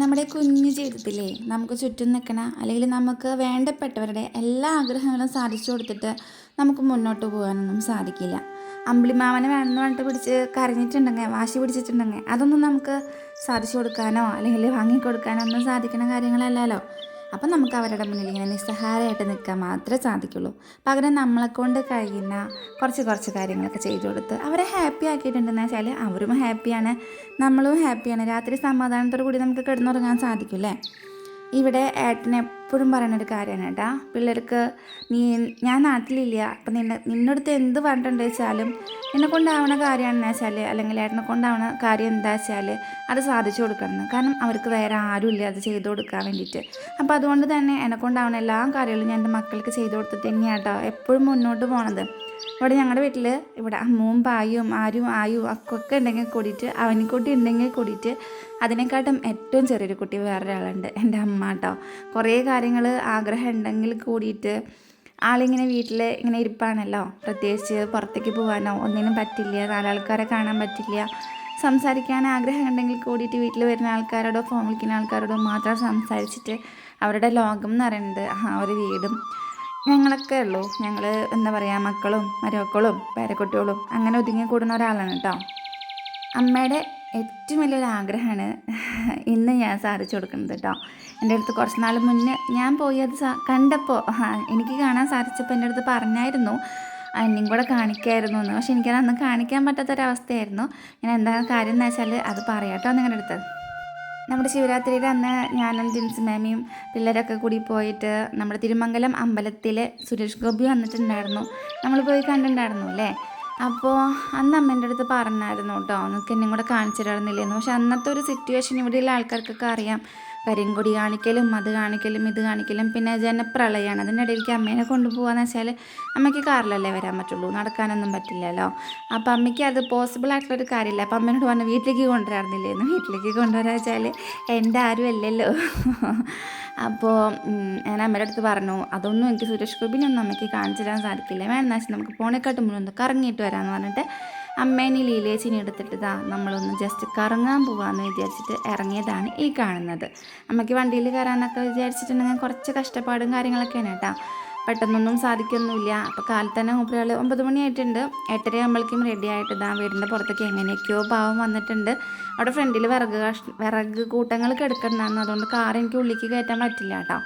നമ്മുടെ കുഞ്ഞു ജീവിതത്തിലേ നമുക്ക് ചുറ്റും നിൽക്കണ അല്ലെങ്കിൽ നമുക്ക് വേണ്ടപ്പെട്ടവരുടെ എല്ലാ ആഗ്രഹങ്ങളും സാധിച്ചു കൊടുത്തിട്ട് നമുക്ക് മുന്നോട്ട് പോകാനൊന്നും സാധിക്കില്ല. അമ്പിളിമാമനെ വേണമെന്ന് പറഞ്ഞിട്ട് പിടിച്ച് കരഞ്ഞിട്ടുണ്ടെങ്കിൽ വാശി പിടിച്ചിട്ടുണ്ടെങ്കിൽ അതൊന്നും നമുക്ക് സാധിച്ചു കൊടുക്കാനോ അല്ലെങ്കിൽ വാങ്ങിക്കൊടുക്കാനോ ഒന്നും സാധിക്കുന്ന കാര്യങ്ങളല്ലല്ലോ. അപ്പം നമുക്ക് അവരുടെ മുന്നിൽ ഇങ്ങനെ നിസ്സഹാരമായിട്ട് നിൽക്കാൻ മാത്രമേ സാധിക്കുള്ളൂ. പകരം നമ്മളെ കൊണ്ട് കഴിയുന്ന കുറച്ച് കുറച്ച് കാര്യങ്ങളൊക്കെ ചെയ്തു കൊടുത്ത് അവരെ ഹാപ്പി ആക്കിയിട്ടുണ്ടെന്ന് വെച്ചാൽ അവരും ഹാപ്പിയാണ് നമ്മളും ഹാപ്പിയാണ് രാത്രി സമാധാനത്തോടു കൂടി നമുക്ക് കിടന്നുറങ്ങാൻ സാധിക്കും ഇവിടെ ഏട്ടൻ എപ്പോഴും പറയുന്ന ഒരു കാര്യമാണ് കേട്ടാ പിള്ളേർക്ക് നീ ഞാൻ നാട്ടിലില്ല. അപ്പം നിന്നെ നിന്നടുത്ത് എന്ത് പറഞ്ഞിട്ടുണ്ട് വെച്ചാലും എന്നെ കൊണ്ടാവണ കാര്യമാണെന്ന് വെച്ചാൽ അല്ലെങ്കിൽ ഏട്ടനെ കൊണ്ടാവണ കാര്യം എന്താ വെച്ചാൽ അത് സാധിച്ചു കൊടുക്കണം. കാരണം അവർക്ക് വേറെ ആരും ഇല്ല അത് ചെയ്തു കൊടുക്കാൻ വേണ്ടിയിട്ട്. അപ്പോൾ അതുകൊണ്ട് തന്നെ എന്നെ കൊണ്ടാവണ എല്ലാ കാര്യങ്ങളും ഞാൻ എന്റെ മക്കൾക്ക് ചെയ്തു കൊടുത്തിട്ട് തന്നെയാട്ടോ എപ്പോഴും മുന്നോട്ട് പോണത്. ഇവിടെ ഞങ്ങളുടെ വീട്ടിൽ ഇവിടെ അമ്മവും പായും ആരും ആയും അക്കൊക്കെ ഉണ്ടെങ്കിൽ കൂടിയിട്ട് അവനിക്കുട്ടി ഉണ്ടെങ്കിൽ കൂടിയിട്ട് അതിനെക്കാട്ടും ഏറ്റവും ചെറിയൊരു കുട്ടി വേറൊരാളുണ്ട്. എന്റെ അമ്മ കേട്ടോ കുറേ കാര്യങ്ങൾ ആഗ്രഹം ഉണ്ടെങ്കിൽ കൂടിയിട്ട് ആളിങ്ങനെ വീട്ടിൽ ഇങ്ങനെ ഇരിപ്പാണല്ലോ. പ്രത്യേകിച്ച് പുറത്തേക്ക് പോകാനോ ഒന്നിനും പറ്റില്ല നാലാൾക്കാരെ കാണാൻ പറ്റില്ല. സംസാരിക്കാൻ ആഗ്രഹം ഉണ്ടെങ്കിൽ കൂടിയിട്ട് വീട്ടിൽ വരുന്ന ആൾക്കാരോടോ ഫോൺ വിളിക്കുന്ന ആൾക്കാരോടോ മാത്രം സംസാരിച്ചിട്ട് അവരുടെ ലോകം എന്ന് പറയുന്നത് ആ ഒരു വീടും ഞങ്ങളൊക്കെ ഉള്ളൂ. ഞങ്ങൾ എന്താ പറയുക മക്കളും മരുമക്കളും പേരക്കുട്ടികളും അങ്ങനെ ഒതുങ്ങി കൂടുന്ന ഒരാളാണ് കേട്ടോ. അമ്മയുടെ ഏറ്റവും വലിയൊരു ആഗ്രഹമാണ് ഇന്ന് ഞാൻ സാധിച്ചു കൊടുക്കുന്നത് കേട്ടോ. എന്റെ അടുത്ത് കുറച്ച് നാൾ മുന്നേ ഞാൻ പോയി അത് കണ്ടപ്പോൾ എനിക്ക് കാണാൻ സാധിച്ചപ്പോൾ എന്റെ അടുത്ത് പറഞ്ഞായിരുന്നു. എന്നെയും കൂടെ കാണിക്കായിരുന്നു എന്ന്. പക്ഷെ എനിക്കത് അന്ന് കാണിക്കാൻ പറ്റാത്തൊരവസ്ഥയായിരുന്നു. ഞാൻ എന്താ കാര്യം എന്ന് വെച്ചാൽ അത് പറയാം കേട്ടോ നിങ്ങളുടെ അടുത്ത്. നമ്മുടെ ശിവരാത്രിയുടെ അന്ന് ഞാനും ജിൻസ് മാമിയും പിള്ളേരൊക്കെ കൂടി പോയിട്ട് നമ്മുടെ തിരുമംഗലം അമ്പലത്തിലെ സുരേഷ് ഗോപി വന്നിട്ടുണ്ടായിരുന്നു. നമ്മൾ പോയി കണ്ടിട്ടുണ്ടായിരുന്നു അല്ലേ? അപ്പോൾ അന്ന് അമ്മേന്റെ അടുത്ത് പറഞ്ഞായിരുന്നു കേട്ടോ നിങ്ങൾക്ക് എന്നെ കൂടെ കാണിച്ചു തരാറുന്നില്ലെന്ന്. പക്ഷെ അന്നത്തെ ഒരു സിറ്റുവേഷൻ ഇവിടെയുള്ള ആൾക്കാർക്കൊക്കെ അറിയാം. കരിങ്കൊടി കാണിക്കലും അത് കാണിക്കലും ഇത് കാണിക്കലും പിന്നെ ജനപ്രളയമാണ് അതിനിടയിലേക്ക് അമ്മേനെ കൊണ്ടുപോകാന്ന് വെച്ചാൽ അമ്മയ്ക്ക് കാറിലല്ലേ വരാൻ പറ്റുള്ളൂ. നടക്കാനൊന്നും പറ്റില്ലല്ലോ. അപ്പം അമ്മയ്ക്ക് അത് പോസിബിൾ ആയിട്ടുള്ളൊരു കാര്യമില്ല. അപ്പം അമ്മേനോട് പറഞ്ഞു വീട്ടിലേക്ക് കൊണ്ടുവരാറുന്നില്ലേന്ന് വീട്ടിലേക്ക് കൊണ്ടുവരാന്ന് വെച്ചാൽ എന്റെ ആരും അല്ലല്ലോ. അപ്പോൾ ഞാൻ അമ്മയുടെ അടുത്ത് പറഞ്ഞു അതൊന്നും എനിക്ക് സുരേഷ് ഗോപിനൊന്നും അമ്മയ്ക്ക് കാണിച്ചു തരാൻ സാധിക്കില്ല. വേണമെന്ന് വെച്ചാൽ നമുക്ക് പോണേക്കാട്ട് മുന്നേ ഒന്ന് കറങ്ങിയിട്ട് വരാമെന്ന് പറഞ്ഞിട്ട് അമ്മേനെ ലീലേച്ചിനെ എടുത്തിട്ട് ഇതാ നമ്മളൊന്ന് ജസ്റ്റ് കറങ്ങാൻ പോകാമെന്ന് വിചാരിച്ചിട്ട് ഇറങ്ങിയതാണ് ഈ കാണുന്നത്. അമ്മയ്ക്ക് വണ്ടിയിൽ കയറാനൊക്കെ വിചാരിച്ചിട്ടുണ്ടെങ്കിൽ കുറച്ച് കഷ്ടപ്പാടും കാര്യങ്ങളൊക്കെയാണ് കേട്ടോ. പെട്ടെന്നൊന്നും സാധിക്കൊന്നുമില്ല. അപ്പോൾ കാലത്ത് തന്നെ മൂപ്പരാൾ ഒമ്പത് മണിയായിട്ടുണ്ട്. എട്ടര ആകുമ്പോഴേക്കും റെഡി ആയിട്ട് ഇതാ വീടിന്റെ പുറത്തേക്ക് എങ്ങനെയൊക്കെയോ പാവം വന്നിട്ടുണ്ട്. അവിടെ ഫ്രണ്ടിൽ വിറക് വിറക് കൂട്ടങ്ങൾ കിടക്കണ്ടായിരുന്നു അതുകൊണ്ട് കാർ എനിക്ക് ഉള്ളിലേക്ക് കയറ്റാൻ പറ്റില്ല കേട്ടോ.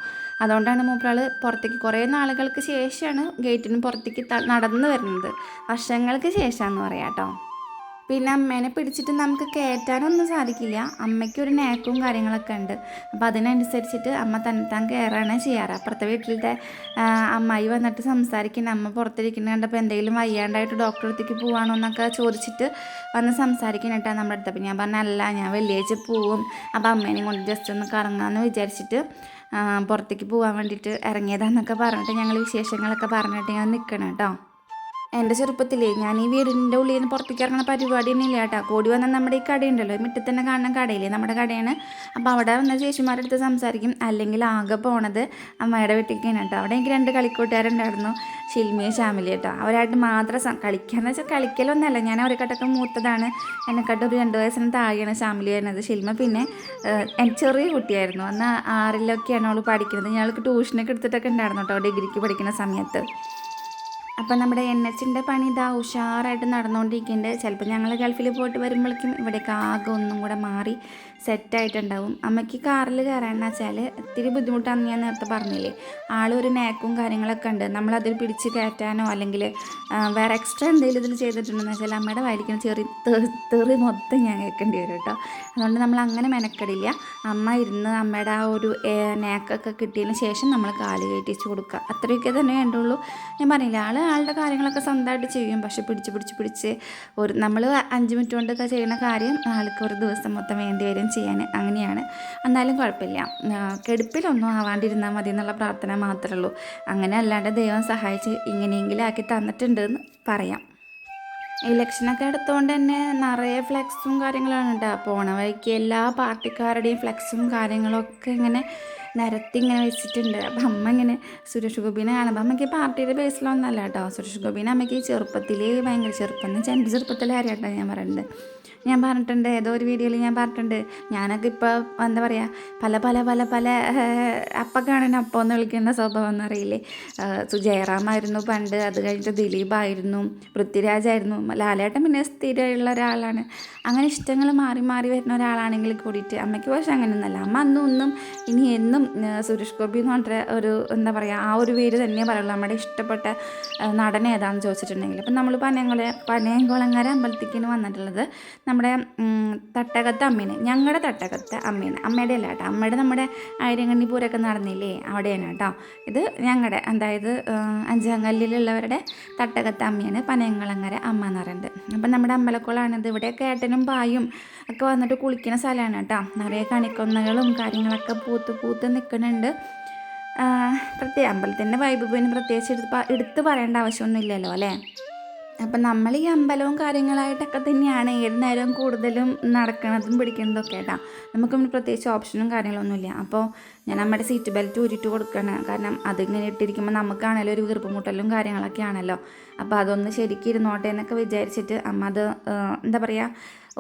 അതുകൊണ്ടാണ് മൂപ്പരാൾ പുറത്തേക്ക് കുറേ നാളുകൾക്ക് ശേഷമാണ് ഗേറ്റിന് പുറത്തേക്ക് നടന്നു വരുന്നത്. വർഷങ്ങൾക്ക് ശേഷമാണെന്ന് പറയാം കേട്ടോ പിന്നെ അമ്മേനെ പിടിച്ചിട്ട് നമുക്ക് കയറ്റാനൊന്നും സാധിക്കില്ല. അമ്മയ്ക്ക് ഒരു നേക്കും കാര്യങ്ങളൊക്കെ ഉണ്ട്. അപ്പോൾ അതിനനുസരിച്ചിട്ട് അമ്മ തന്നെത്താൻ കയറാണ് ചെയ്യാറ്. അപ്പുറത്തെ വീട്ടിലത്തെ അമ്മായി വന്നിട്ട് സംസാരിക്കുന്ന അമ്മ പുറത്തിരിക്കുന്ന കണ്ടപ്പോൾ എന്തെങ്കിലും വയ്യാണ്ടായിട്ട് ഡോക്ടറെ അടുത്തേക്ക് പോവാണോ എന്നൊക്കെ ചോദിച്ചിട്ട് വന്ന് സംസാരിക്കുന്നിട്ടാ നമ്മുടെ അടുത്ത്. അപ്പം ഞാൻ പറഞ്ഞല്ല ഞാൻ വെള്ളിയാഴ്ച പോവും. അപ്പോൾ അമ്മേനെയും കൊണ്ട് ജസ്റ്റ് ഒന്ന് കറങ്ങാമെന്ന് വിചാരിച്ചിട്ട് പുറത്തേക്ക് പോകാൻ വേണ്ടിയിട്ട് ഇറങ്ങിയതാന്നൊക്കെ പറഞ്ഞിട്ട് ഞങ്ങൾ വിശേഷങ്ങളൊക്കെ പറഞ്ഞിട്ട് ഞാൻ നിൽക്കണം കേട്ടോ. എന്റെ ചെറുപ്പത്തിലേ ഞാൻ ഈ വീടിന്റെ ഉള്ളിൽ നിന്ന് പുറത്തേക്ക് ഇറങ്ങുന്ന പരിപാടി തന്നെ ഇല്ല കേട്ടോ. കൂടി വന്നാൽ നമ്മുടെ ഈ കടയുണ്ടല്ലോ. മുറ്റത്ത് തന്നെ കാണുന്ന കടയില്ലേ? നമ്മുടെ കടയാണ്. അപ്പോൾ അവിടെ വന്ന ചേച്ചിമാരുടെ അടുത്ത് സംസാരിക്കും. അല്ലെങ്കിൽ ആകെ പോണത് അമ്മയുടെ വീട്ടിലേക്കാണ് കേട്ടോ. അവിടെ എനിക്ക് രണ്ട് കളിക്കൂട്ടുകാരുണ്ടായിരുന്നു. ഷിൽമിയും ശ്യാമിലി കേട്ടോ. അവരായിട്ട് മാത്രം കളിക്കാന്ന് വെച്ചാൽ കളിക്കലൊന്നല്ല ഞാൻ അവരെക്കാട്ടൊക്കെ മൂത്തതാണ്. എന്നെക്കാട്ടും ഒരു രണ്ട് വയസ്സിന് താഴെയാണ് ശ്യാമിലി വരുന്നത്. ഷിൽമ പിന്നെ ചെറിയ കുട്ടിയായിരുന്നു. അന്ന് ആറിലൊക്കെയാണ് അവൾ പഠിക്കുന്നത്. ഞങ്ങൾക്ക് ട്യൂഷനൊക്കെ എടുത്തിട്ടൊക്കെ ഉണ്ടായിരുന്നു കേട്ടോ. ഡിഗ്രിക്ക് പഠിക്കുന്ന സമയത്ത്. അപ്പം നമ്മുടെ എൻ എച്ചിന്റെ പണി ഇതാ ഉഷാറായിട്ട് നടന്നുകൊണ്ടിരിക്കുന്നുണ്ട് ചിലപ്പോൾ ഞങ്ങൾ ഗൾഫിൽ പോയിട്ട് വരുമ്പോഴേക്കും ഇവിടേക്ക് ആകെ ഒന്നും കൂടെ മാറി സെറ്റായിട്ടുണ്ടാവും അമ്മയ്ക്ക് കാറിൽ കയറാന്ന് വെച്ചാൽ ഇത്തിരി ബുദ്ധിമുട്ടാണെന്ന് ഞാൻ നേരത്തെ പറഞ്ഞില്ലേ? ആളൊരു നേക്കും കാര്യങ്ങളൊക്കെ ഉണ്ട്. നമ്മളതിൽ പിടിച്ച് കയറ്റാനോ അല്ലെങ്കിൽ വേറെ എക്സ്ട്രാ എന്തെങ്കിലും ഇതിൽ ചെയ്തിട്ടുണ്ടെന്ന് വെച്ചാൽ അമ്മയുടെ വായിരിക്കുന്ന ചെറിയ തെറി മൊത്തം ഞാൻ കേൾക്കേണ്ടി വരും കേട്ടോ. അതുകൊണ്ട് നമ്മൾ അങ്ങനെ മെനക്കെടില്ല. അമ്മ ഇരുന്ന് അമ്മയുടെ ആ ഒരു നേക്കൊക്കെ കിട്ടിയതിന് ശേഷം നമ്മൾ കാൽ കയറ്റിച്ച് കൊടുക്കുക. അത്രയൊക്കെ തന്നെ വേണ്ടുള്ളൂ. ഞാൻ പറഞ്ഞില്ല ആൾ ആളുടെ കാര്യങ്ങളൊക്കെ സ്വന്തമായിട്ട് ചെയ്യും. പക്ഷെ പിടിച്ച് പിടിച്ച് പിടിച്ച് ഒരു നമ്മൾ അഞ്ച് മിനിറ്റ് കൊണ്ടൊക്കെ ചെയ്യുന്ന കാര്യം ആൾക്ക് ഒരു ദിവസം മൊത്തം വേണ്ടി വരും ചെയ്യാൻ. അങ്ങനെയാണ്. എന്നാലും കുഴപ്പമില്ല. കെടുപ്പിലൊന്നും ആവാണ്ടിരുന്നാൽ മതി എന്നുള്ള പ്രാർത്ഥന മാത്രമേ ഉള്ളൂ. അങ്ങനെ അല്ലാണ്ട് ദൈവം സഹായിച്ച് ഇങ്ങനെയെങ്കിലും ആക്കി തന്നിട്ടുണ്ട് എന്ന് പറയാം. ഇലക്ഷനൊക്കെ എടുത്തുകൊണ്ട് തന്നെ നിറയെ ഫ്ലെക്സും കാര്യങ്ങളാണ് കേട്ടോ പോണ വഴിക്ക് എല്ലാ പാർട്ടിക്കാരുടെയും ഫ്ലെക്സും കാര്യങ്ങളൊക്കെ ഇങ്ങനെ നിരത്തി ഇങ്ങനെ വെച്ചിട്ടുണ്ട്. അപ്പം അമ്മ ഇങ്ങനെ സുരേഷ് ഗോപിനെ കാണുമ്പോൾ അമ്മയ്ക്ക് പാർട്ടിയുടെ ബേസിലൊന്നല്ല കേട്ടോ സുരേഷ് ഗോപിനെ അമ്മയ്ക്ക് ചെറുപ്പത്തിൽ ഭയങ്കര ചെറുപ്പം. എന്ന് വെച്ചാൽ എന്റെ ചെറുപ്പത്തിലെ കാര്യമായിട്ടാണ് ഞാൻ പറയുന്നത് ഞാൻ പറഞ്ഞിട്ടുണ്ട് ഏതോ ഒരു വീഡിയോയിൽ ഞാൻ പറഞ്ഞിട്ടുണ്ട്. ഞാനൊക്കെ ഇപ്പോൾ എന്താ പറയുക പല പല പല പല അപ്പക്കാണ് അപ്പം എന്ന് വിളിക്കുന്ന സ്വഭാവം എന്നറിയില്ലേ ജയറാമായിരുന്നു പണ്ട് അത് കഴിഞ്ഞിട്ട് ദിലീപായിരുന്നു പൃഥ്വിരാജായിരുന്നു ലാലേട്ടൻ പിന്നെ സ്ഥിരമുള്ള ഒരാളാണ്. അങ്ങനെ ഇഷ്ടങ്ങൾ മാറി മാറി വരുന്ന ഒരാളാണെങ്കിൽ കൂടിയിട്ട് അമ്മയ്ക്ക് പക്ഷേ അങ്ങനെയൊന്നുമല്ല അമ്മ അന്നും ഒന്നും ഇനി എന്നും സുരേഷ് ഗോപി എന്ന് പറഞ്ഞ ഒരു എന്താ പറയുക ആ ഒരു പേര് തന്നെ പറയുള്ളൂ. നമ്മുടെ ഇഷ്ടപ്പെട്ട നടൻ ഏതാണെന്ന് ചോദിച്ചിട്ടുണ്ടെങ്കിൽ. അപ്പം നമ്മൾ പനയങ്കുള പനയംകുളങ്ങര അമ്പലത്തിക്കിന് വന്നിട്ടുള്ളത്. നമ്മുടെ തട്ടകത്തെ അമ്മീനെ. ഞങ്ങളുടെ തട്ടകത്തെ അമ്മേനെ. അമ്മയുടെ അല്ല കേട്ടോ. അമ്മയുടെ നമ്മുടെ ആയിരങ്കണ്ണി പൂരൊക്കെ നടന്നില്ലേ? അവിടെയാണ് കേട്ടോ. ഇത് ഞങ്ങളുടെ അതായത് അഞ്ചാം കല്ലിലുള്ളവരുടെ തട്ടകത്തെ അമ്മയാണ് പനയങ്കുളങ്ങര അമ്മ എന്ന് പറയുന്നത് അപ്പം നമ്മുടെ അമ്പലക്കുളമാണിത് ഇവിടെ കേട്ടനും പായും ഒക്കെ വന്നിട്ട് കുളിക്കുന്ന സ്ഥലമാണ് കേട്ടോ. നിറയെ കണിക്കൊന്നകളും കാര്യങ്ങളൊക്കെ പൂത്ത് പൂത്ത് നിൽക്കുന്നുണ്ട് പ്രത്യേക അമ്പലത്തിന്റെ വൈബ് പിന്നെ പ്രത്യേകിച്ച് എടുത്ത് എടുത്ത് പറയേണ്ട ആവശ്യമൊന്നുമില്ലല്ലോ അല്ലേ? അപ്പം നമ്മൾ ഈ അമ്പലവും കാര്യങ്ങളായിട്ടൊക്കെ തന്നെയാണ് ഏത് നേരവും കൂടുതലും നടക്കുന്നതും പിടിക്കുന്നതും ഒക്കെ കേട്ടോ നമുക്ക് പ്രത്യേകിച്ച് ഓപ്ഷനും കാര്യങ്ങളൊന്നുമില്ല അപ്പോൾ ഞാൻ നമ്മുടെ സീറ്റ് ബെൽറ്റ് ഊരിട്ട് കൊടുക്കണം. കാരണം അതിങ്ങനെ ഇട്ടിരിക്കുമ്പോൾ നമുക്കാണല്ലോ ഒരു വീർപ്പുമുട്ടലും കാര്യങ്ങളൊക്കെ ആണല്ലോ. അപ്പോൾ അതൊന്ന് ശരിക്കും ഇരുന്നോട്ടെ എന്നൊക്കെ വിചാരിച്ചിട്ട് അമ്മ അത് എന്താ പറയുക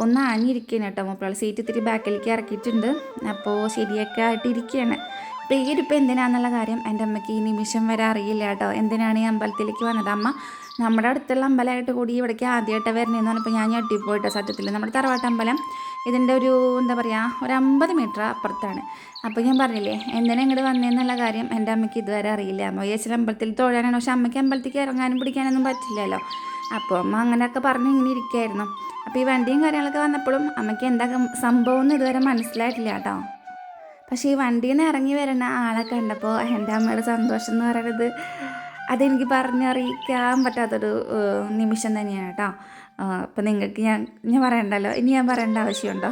ഒന്ന് ആഞ്ഞിരിക്കുകയാണ് കേട്ടോ മൂപ്പള സീറ്റ് ഇത്തിരി ബാക്കിലേക്ക് ഇറക്കിയിട്ടുണ്ട്. അപ്പോൾ ശരിയൊക്കെ ആയിട്ട് ഇരിക്കുകയാണ് പേരിപ്പോൾ എന്തിനാണെന്നുള്ള കാര്യം എന്റെ അമ്മയ്ക്ക് ഈ നിമിഷം വരെ അറിയില്ല കേട്ടോ. എന്തിനാണ് ഈ അമ്പലത്തിലേക്ക് വന്നത്? അമ്മ നമ്മുടെ അടുത്തുള്ള അമ്പലമായിട്ട് കൂടി ഇവിടേക്ക് ആദ്യമായിട്ട് വരണേന്ന് പറഞ്ഞപ്പോൾ ഞാൻ ഞെട്ടിപ്പോയിട്ട് സത്യത്തിൽ നമ്മുടെ തറവാട്ട് അമ്പലം ഇതിന്റെ ഒരു എന്താ പറയുക ഒരു അമ്പത് മീറ്റർ അപ്പുറത്താണ്. അപ്പോൾ ഞാൻ പറഞ്ഞില്ലേ എന്തിനാ ഇങ്ങോട്ട് വന്നതെന്നുള്ള കാര്യം എന്റെ അമ്മയ്ക്ക് ഇതുവരെ അറിയില്ല. അമ്മ വിചാരിച്ചാൽ അമ്പലത്തിൽ തൊഴാനാണ്. പക്ഷേ അമ്മയ്ക്ക് അമ്പലത്തിലേക്ക് ഇറങ്ങാനും പിടിക്കാനൊന്നും പറ്റില്ലല്ലോ. അപ്പോൾ അമ്മ അങ്ങനെയൊക്കെ പറഞ്ഞ് ഇങ്ങനെ ഇരിക്കുകയായിരുന്നു അപ്പോൾ ഈ വണ്ടിയും കാര്യങ്ങളൊക്കെ വന്നപ്പോഴും അമ്മയ്ക്ക് എന്താ സംഭവം എന്ന് ഇതുവരെ മനസ്സിലായിട്ടില്ല കേട്ടോ. പക്ഷേ ഈ വണ്ടിയിൽ നിന്ന് ഇറങ്ങി വരുന്ന ആളെ കണ്ടപ്പോൾ എന്റെ അമ്മയുടെ സന്തോഷം എന്ന് പറയുന്നത് അതെനിക്ക് പറഞ്ഞറിയിക്കാൻ പറ്റാത്തൊരു നിമിഷം തന്നെയാണ് കേട്ടോ. അപ്പോൾ നിങ്ങൾക്ക് ഞാൻ ഞാൻ പറയണ്ടല്ലോ. ഇനി ഞാൻ പറയേണ്ട ആവശ്യമുണ്ടോ?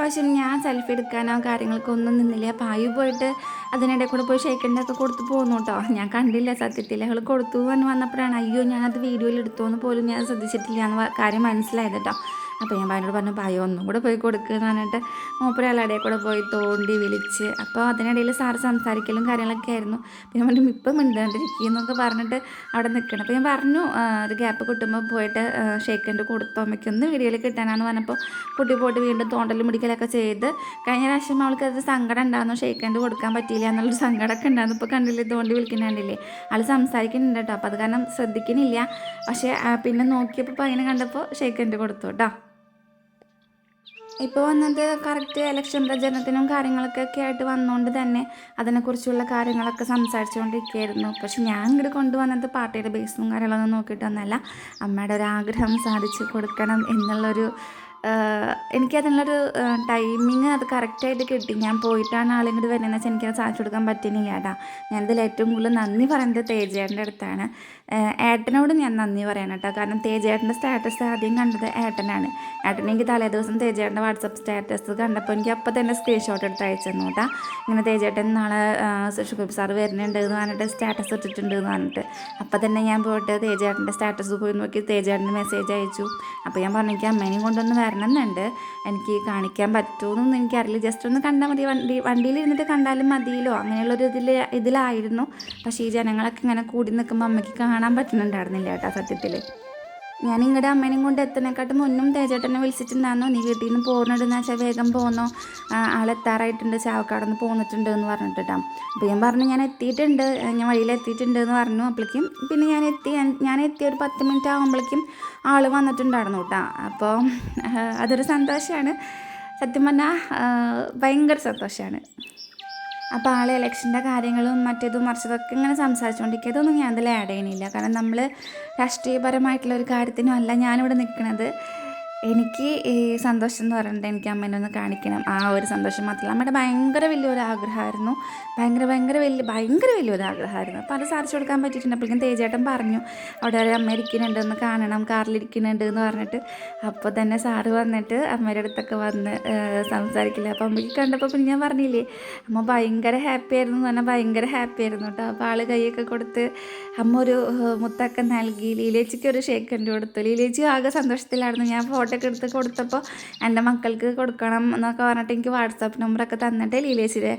ഇപ്രാവശ്യം ഞാൻ സെൽഫി എടുക്കാനോ കാര്യങ്ങൾക്കോ ഒന്നും നിന്നില്ല. പായു പോയിട്ട് അതിനിടെ കൂടെ പോയി ഷേക്കന്റെയൊക്കെ കൊടുത്തു പോകുന്നു കേട്ടോ ഞാൻ കണ്ടില്ല സത്യത്തിൽ. അവൾ കൊടുത്തു എന്ന് വന്നപ്പോഴാണ് അയ്യോ ഞാനത് വീഡിയോയിൽ എടുത്തു എന്ന് പോലും ഞാൻ ശ്രദ്ധിച്ചിട്ടില്ല എന്ന് കാര്യം മനസ്സിലായത് കേട്ടോ അപ്പോൾ ഞാൻ ഭാര്യയോട് പറഞ്ഞു പായ ഒന്നും കൂടെ പോയി കൊടുക്കുക എന്ന് പറഞ്ഞിട്ട് അല്ലാടെ കൂടെ പോയി തോണ്ടി വിളിച്ച്. അപ്പോൾ അതിനിടയിൽ സാറ് സംസാരിക്കലും കാര്യങ്ങളൊക്കെ ആയിരുന്നു. പിന്നെ പറഞ്ഞു ഇപ്പം മിണ്ടാണ്ടിരിക്കുന്നൊക്കെ പറഞ്ഞിട്ട് അവിടെ നിൽക്കണം അപ്പോൾ ഞാൻ പറഞ്ഞു ഒരു ഗ്യാപ്പ് കിട്ടുമ്പോൾ പോയിട്ട് ഷേക്കന്റെ കൊടുത്തോ അമ്മയ്ക്കൊന്ന് വീഡിയോയിൽ കിട്ടാനാന്ന് പറഞ്ഞപ്പോൾ കുട്ടി പോയിട്ട് വീണ്ടും തോണ്ടലും പിടിക്കലൊക്കെ ചെയ്ത് കഴിഞ്ഞ പ്രാവശ്യം അവൾക്ക് അത് സങ്കടം ഉണ്ടായിരുന്നു. ഷേക്കന്റെ കൊടുക്കാൻ പറ്റിയില്ല എന്നുള്ളൊരു സങ്കടമൊക്കെ ഉണ്ടായിരുന്നു. ഇപ്പോൾ കണ്ടില്ലേ തോണ്ടി വിളിക്കുന്നുണ്ടില്ലേ ആൾ സംസാരിക്കുന്നുണ്ട് കേട്ടോ. അപ്പോൾ അത് കാരണം ശ്രദ്ധിക്കുന്നില്ല. പക്ഷേ പിന്നെ നോക്കിയപ്പോൾ പയ്യനെ കണ്ടപ്പോൾ ഷേക്കന്റെ കൊടുത്തു കേട്ടോ. ഇപ്പോൾ വന്നത് കറക്റ്റ് ഇലക്ഷൻ പ്രചരണത്തിനും കാര്യങ്ങളൊക്കെ ആയിട്ട് വന്നുകൊണ്ട് തന്നെ അതിനെക്കുറിച്ചുള്ള കാര്യങ്ങളൊക്കെ സംസാരിച്ചുകൊണ്ടിരിക്കുകയായിരുന്നു പക്ഷെ ഞാൻ ഇങ്ങോട്ട് കൊണ്ടുവന്നത് പാർട്ടിയുടെ ബേസും കാര്യങ്ങളൊന്നും നോക്കിയിട്ടൊന്നല്ല. അമ്മയുടെ ഒരു ആഗ്രഹം സാധിച്ചു കൊടുക്കണം എന്നുള്ളൊരു എനിക്കതിനുള്ളൊരു ടൈമിങ് അത് കറക്റ്റായിട്ട് കിട്ടി. ഞാൻ പോയിട്ടാണ് ആളിങ്ങോട്ട് വരുന്നതെന്ന് വെച്ചാൽ എനിക്കത് സാധിച്ചു കൊടുക്കാൻ പറ്റുന്നില്ല കേട്ടോ ഞാനിതിൽ ഏറ്റവും കൂടുതൽ നന്ദി പറയുന്നത് തേജേട്ടന്റെ അടുത്താണ്. ഏട്ടനോട് ഞാൻ നന്ദി പറയണം കേട്ടോ. കാരണം തേജേട്ടന്റെ സ്റ്റാറ്റസ് ആദ്യം കണ്ടത് ഏട്ടനാണ്. ഏട്ടൻ എനിക്ക് തലേ ദിവസം തേജേട്ടന്റെ വാട്സപ്പ് സ്റ്റാറ്റസ് കണ്ടപ്പോൾ എനിക്ക് അപ്പോൾ തന്നെ സ്ക്രീൻഷോട്ട് എടുത്ത് അയച്ചു തന്നു കേട്ടോ. ഇങ്ങനെ തേജേട്ടൻ നാളെ ഷുഗബ് സാർ വരുന്നുണ്ട് എന്ന് പറഞ്ഞിട്ട് സ്റ്റാറ്റസ് ഇട്ടിട്ടുണ്ട് എന്ന് പറഞ്ഞിട്ട്. അപ്പോൾ തന്നെ ഞാൻ പോയിട്ട് തേജേട്ടന്റെ സ്റ്റാറ്റസ് പോയി നോക്കി തേജേട്ടന്റെ മെസ്സേജ് അയച്ചു. അപ്പോൾ ഞാൻ പറഞ്ഞു എനിക്ക് അമ്മേനെയും കൊണ്ടൊന്ന് വരണം എന്നുണ്ട് എനിക്ക് കാണിക്കാൻ പറ്റുമെന്നൊന്നും എനിക്കറിയില്ല. ജസ്റ്റ് ഒന്ന് കണ്ടാൽ മതി. വണ്ടി വണ്ടിയിൽ ഇരുന്നിട്ട് കണ്ടാലും മതിയല്ലോ. അങ്ങനെയുള്ളൊരു ഇതിൽ ഇതിലായിരുന്നു. പക്ഷേ ഈ ജനങ്ങളൊക്കെ ഇങ്ങനെ കൂടി നിൽക്കുമ്പോൾ അമ്മയ്ക്ക് കാണാൻ പറ്റുന്നുണ്ടായിരുന്നില്ല കേട്ടോ സത്യത്തിൽ ഞാൻ നിങ്ങളുടെ അമ്മേനെയും കൊണ്ട് എത്തണേക്കാട്ടും മുന്നും തേജേട്ടനെ വിളിച്ചിട്ടുണ്ടായിരുന്നു. നീ വീട്ടിൽ നിന്ന് പോകുന്നുണ്ടെന്ന് വെച്ചാൽ വേഗം പോന്നോ. ആളെത്താറായിട്ടുണ്ട്. ചാവക്കാട് പോന്നിട്ടുണ്ട് എന്ന് പറഞ്ഞിട്ടാ അപ്പോൾ ഞാൻ പറഞ്ഞു ഞാൻ എത്തിയിട്ടുണ്ട്. ഞാൻ വഴിയിൽ എത്തിയിട്ടുണ്ട് എന്ന് പറഞ്ഞു അപ്പോഴേക്കും പിന്നെ ഞാൻ എത്തി. ഞാൻ എത്തിയ ഒരു പത്ത് മിനിറ്റ് ആകുമ്പോഴേക്കും ആൾ വന്നിട്ടുണ്ടായിരുന്നു കേട്ടോ അപ്പോൾ അതൊരു സന്തോഷമാണ് സത്യം പറഞ്ഞാൽ ഭയങ്കര സന്തോഷമാണ് അപ്പോൾ ആൾ ഇലക്ഷന്റെ കാര്യങ്ങളും മറ്റേതും മറിച്ചതൊക്കെ ഇങ്ങനെ സംസാരിച്ചുകൊണ്ടിരിക്കുക ഇതൊന്നും ഞാൻ അതിൽ ആഡ് ചെയ്യണില്ല കാരണം നമ്മൾ രാഷ്ട്രീയപരമായിട്ടുള്ള ഒരു കാര്യത്തിനും അല്ല ഞാനിവിടെ നിൽക്കുന്നത്. എനിക്ക് ഈ സന്തോഷം എന്ന് പറയുന്നത് എനിക്ക് അമ്മേനെ ഒന്ന് കാണിക്കണം. ആ ഒരു സന്തോഷം മാത്രമല്ല. അമ്മയുടെ ഭയങ്കര വലിയൊരു ആഗ്രഹമായിരുന്നു. ഭയങ്കര ഭയങ്കര വലിയ ഭയങ്കര വലിയൊരു ആഗ്രഹമായിരുന്നു. അപ്പോൾ അത് സാധിച്ചു കൊടുക്കാൻ പറ്റിയിട്ടുണ്ട് തേജേട്ടൻ പറഞ്ഞു അവിടെ ഒരു അമ്മ ഇരിക്കുന്നുണ്ട് ഒന്ന് കാണണം കാറിലിരിക്കുന്നുണ്ട് എന്ന് പറഞ്ഞിട്ട് അപ്പോൾ തന്നെ സാറ് വന്നിട്ട് അമ്മയുടെ അടുത്തൊക്കെ വന്ന് സംസാരിക്കില്ല. അപ്പോൾ അമ്മയ്ക്ക് കണ്ടപ്പോൾ പിന്നെ ഞാൻ പറഞ്ഞില്ലേ അമ്മ ഭയങ്കര ഹാപ്പി ആയിരുന്നു എന്ന് പറഞ്ഞാൽ ഭയങ്കര ഹാപ്പി ആയിരുന്നു കേട്ടോ. അപ്പോൾ ആൾ കൈയൊക്കെ കൊടുത്ത് അമ്മ ഒരു മുത്തൊക്കെ നൽകി. ലീലേച്ചിക്ക് ഒരു ഷേക്ക് കണ്ടു കൊടുത്തു. ലീലേച്ചി ആകെ സന്തോഷത്തിലായിരുന്നു ഞാൻ ഫോട്ടോ ഒക്കെ എടുത്ത് കൊടുത്തപ്പോൾ എന്റെ മക്കൾക്ക് കൊടുക്കണം എന്നൊക്കെ പറഞ്ഞിട്ട് എനിക്ക് വാട്സാപ്പ് നമ്പറൊക്കെ തന്നിട്ട് ലീലേച്ചിയുടെ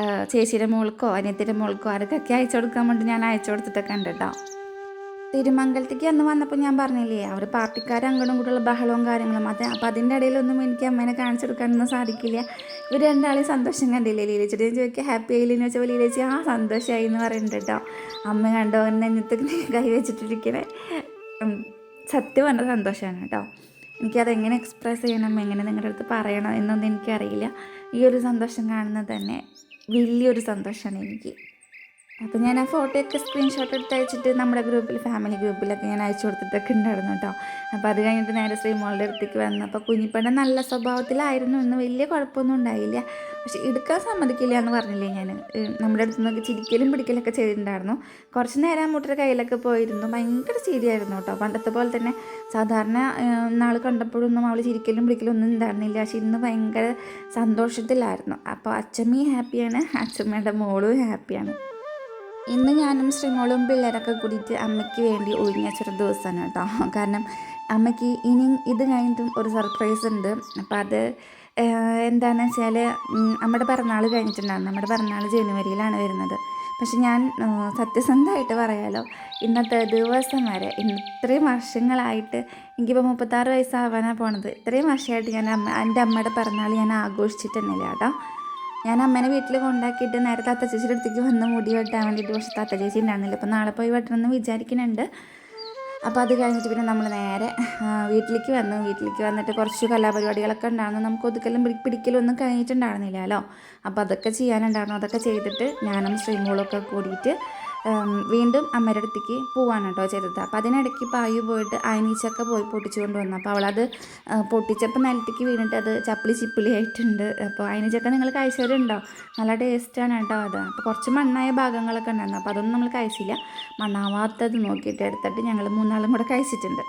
ഏഹ്, ചേച്ചിയുടെ മോൾക്കോ അനിയത്തിന്റെ മോൾക്കോ ആർക്കൊക്കെ അയച്ചു കൊടുക്കാൻ വേണ്ടി ഞാൻ അയച്ചു കൊടുത്തിട്ടൊക്കെ ഉണ്ട് കേട്ടോ തിരുമംഗലത്തേക്ക് അന്ന് വന്നപ്പോൾ ഞാൻ പറഞ്ഞില്ലേ അവർ പാർട്ടിക്കാർ അങ്ങോട്ടും കൂടെയുള്ള ബഹളവും കാര്യങ്ങളും അത് അപ്പോൾ അതിന്റെ ഇടയിലൊന്നും എനിക്ക് അമ്മേനെ കാണിച്ചു കൊടുക്കാനൊന്നും സാധിക്കില്ല. ഇവർ രണ്ടാളെയും സന്തോഷം കണ്ടില്ലേ ലീലേച്ചിട്ട് ഞാൻ ചോദിക്കുക ഹാപ്പി ആയില്ലെന്ന് വെച്ചപ്പോൾ ലീലേച്ചി ആ സന്തോഷമായി എന്ന് പറയുന്നുണ്ട് കേട്ടോ അമ്മ കണ്ടോ നെഞ്ഞത്ത് കൈ വെച്ചിട്ടിരിക്കണേ. സത്യം പറഞ്ഞ സന്തോഷമാണ് കേട്ടോ എനിക്കത് എങ്ങനെ എക്സ്പ്രസ് ചെയ്യണം എങ്ങനെ നിങ്ങളുടെ അടുത്ത് പറയണം എന്നൊന്നും എനിക്കറിയില്ല. ഈ ഒരു സന്തോഷം കാണുന്നത് തന്നെ വലിയൊരു സന്തോഷമാണ് എനിക്ക്. അപ്പോൾ ഞാൻ ആ ഫോട്ടോയൊക്കെ സ്ക്രീൻഷോട്ട് എടുത്ത് അയച്ചിട്ട് നമ്മുടെ ഗ്രൂപ്പിൽ ഫാമിലി ഗ്രൂപ്പിലൊക്കെ ഞാൻ അയച്ചു കൊടുത്തിട്ടൊക്കെ ഉണ്ടായിരുന്നു കേട്ടോ. അപ്പോൾ അത് കഴിഞ്ഞിട്ട് നേരെ ശ്രീമോളുടെ അടുത്തേക്ക് വന്നപ്പോൾ കുഞ്ഞിപ്പണ്ട നല്ല സ്വഭാവത്തിലായിരുന്നു എന്ന് വലിയ കുഴപ്പമൊന്നും ഉണ്ടായില്ല. പക്ഷെ എടുക്കാൻ സമ്മതിക്കില്ല എന്ന് പറഞ്ഞില്ലേ ഞാൻ നമ്മുടെ അടുത്ത് നിന്നൊക്കെ ചിരിക്കലും പിടിക്കലൊക്കെ ചെയ്തിട്ടുണ്ടായിരുന്നു. കുറച്ച് നേരം അമ്മൂട്ടിയുടെ കയ്യിലൊക്കെ പോയിരുന്നു. ഭയങ്കര ചിരിയായിരുന്നു കേട്ടോ. പണ്ടത്തെ പോലെ തന്നെ സാധാരണ നാൾ കണ്ടപ്പോഴൊന്നും അവൾ ചിരിക്കലും പിടിക്കലും ഒന്നും ഉണ്ടായിരുന്നില്ല. പക്ഷെ ഇന്ന് ഭയങ്കര സന്തോഷത്തിലായിരുന്നു. അപ്പോൾ അച്ഛമ്മയും ഹാപ്പിയാണ്. അച്ഛമ്മയുടെ മോളും ഹാപ്പിയാണ്. ഇന്ന് ഞാനും ശ്രീമോളും പിള്ളേരൊക്കെ കൂടിയിട്ട് അമ്മയ്ക്ക് വേണ്ടി ഒഴിഞ്ഞൊരു ദിവസമാണ് കേട്ടോ. കാരണം അമ്മയ്ക്ക് ഇനി ഇത് കഴിഞ്ഞിട്ടും ഒരു സർപ്രൈസ് ഉണ്ട്. അപ്പോൾ അത് എന്താണെന്ന് വെച്ചാൽ നമ്മുടെ പിറന്നാൾ കഴിഞ്ഞിട്ടുണ്ടാകും നമ്മുടെ പിറന്നാൾ ജനുവരിയിലാണ് വരുന്നത്. പക്ഷെ ഞാൻ സത്യസന്ധമായിട്ട് പറയാലോ ഇന്നത്തെ ദിവസം വരെ ഇത്രയും വർഷങ്ങളായിട്ട് എനിക്കിപ്പോൾ മുപ്പത്താറ് വയസ്സാവാനാണ് പോണത്. ഇത്രയും വർഷമായിട്ട് ഞാൻ അമ്മ എന്റെ അമ്മയുടെ പിറന്നാൾ ഞാൻ ആഘോഷിച്ചിട്ടൊന്നുമില്ല കേട്ടോ. ഞാൻ അമ്മേനെ വീട്ടിൽ കൊണ്ടാക്കിയിട്ട് നേരെ താത്ത ചേച്ചിയുടെ അടുത്തേക്ക് വന്ന് മുടി വെട്ടാൻ വേണ്ടിയിട്ട് പക്ഷെ താത്ത ചേച്ചി ഉണ്ടായിരുന്നില്ല. അപ്പോൾ നാളെ പോയി വെട്ടണമെന്ന് വിചാരിക്കുന്നുണ്ട്. അപ്പോൾ അത് കഴിഞ്ഞിട്ട് പിന്നെ നമ്മൾ നേരെ വീട്ടിലേക്ക് വന്നു. വീട്ടിലേക്ക് വന്നിട്ട് കുറച്ച് കലാപരിപാടികളൊക്കെ ഉണ്ടായിരുന്നു. നമുക്ക് ഒതുക്കലും പിടി പിടിക്കലും ഒന്നും കഴിഞ്ഞിട്ടുണ്ടായിരുന്നില്ലല്ലോ അപ്പോൾ അതൊക്കെ ചെയ്യാനുണ്ടായിരുന്നു. അതൊക്കെ ചെയ്തിട്ട് ഞാനും ശ്രീമോളൊക്കെ കൂടിയിട്ട് വീണ്ടും അമ്മയുടെ അടുത്തേക്ക് പോവാണ് കേട്ടോ ചെയ്തത്. അപ്പോൾ അതിനിടയ്ക്ക് പായു പോയിട്ട് അയനീച്ചൊക്കെ പോയി പൊട്ടിച്ചുകൊണ്ട് വന്നു അപ്പോൾ അവളത് പൊട്ടിച്ചപ്പോൾ നിലത്തേക്ക് വീണിട്ട് അത് ചപ്പിളി ചിപ്പിളി ആയിട്ടുണ്ട്. അപ്പോൾ അയനീച്ചൊക്കെ നിങ്ങൾ കഴിച്ചവരുണ്ടോ? നല്ല ടേസ്റ്റാണ് കേട്ടോ അത്. അപ്പോൾ കുറച്ച് മണ്ണായ ഭാഗങ്ങളൊക്കെ ഉണ്ടായിരുന്നു. അപ്പോൾ അതൊന്നും നമ്മൾ കഴിച്ചില്ല. മണ്ണാവാത്തത് നോക്കിയിട്ട് എടുത്തിട്ട് ഞങ്ങൾ മൂന്നാളും കൂടെ കഴിച്ചിട്ടുണ്ട്.